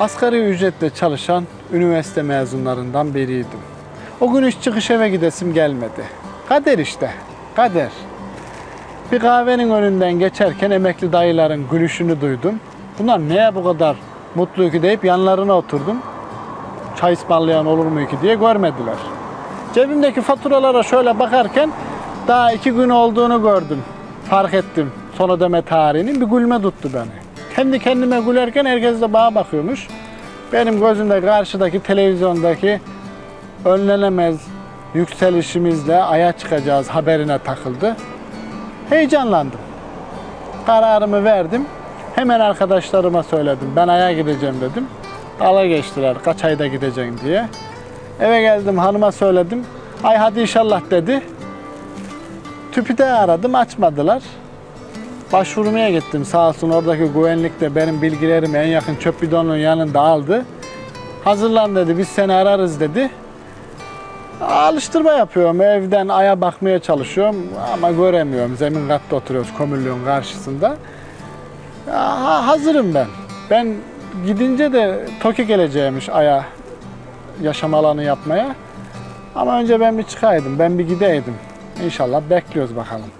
Asgari ücretle çalışan üniversite mezunlarından biriydim. O gün iş çıkış eve gidesim gelmedi. Kader işte, kader. Bir kahvenin önünden geçerken emekli dayıların gülüşünü duydum. Bunlar neye bu kadar mutlu ki deyip yanlarına oturdum. Çay ısmarlayan olur mu ki diye görmediler. Cebimdeki faturalara şöyle bakarken daha iki gün olduğunu gördüm. Fark ettim son ödeme tarihinin bir gülme tuttu beni. Kendi kendime gülerken herkes de bana bakıyormuş. Benim gözümde karşıdaki televizyondaki önlenemez yükselişimizle aya çıkacağız haberine takıldı. Heyecanlandım. Kararımı verdim. Hemen arkadaşlarıma söyledim. Ben aya gideceğim dedim. Dala geçtiler kaç ayda gideceksin diye. Eve geldim hanıma söyledim. Ay hadi inşallah dedi. Tüpüde aradım açmadılar. Başvurmaya gittim sağ olsun oradaki güvenlik de benim bilgilerimi en yakın çöp bidonunun yanında aldı. Hazırlan dedi biz seni ararız dedi. Alıştırma yapıyorum evden aya bakmaya çalışıyorum ama göremiyorum. Zemin katta oturuyoruz kömürlüğün karşısında. Ha, hazırım ben. Ben gidince de TOKİ geleceğimiş aya yaşam alanı yapmaya. Ama önce ben bir çıkaydım, ben bir gideydim. İnşallah bekliyoruz bakalım.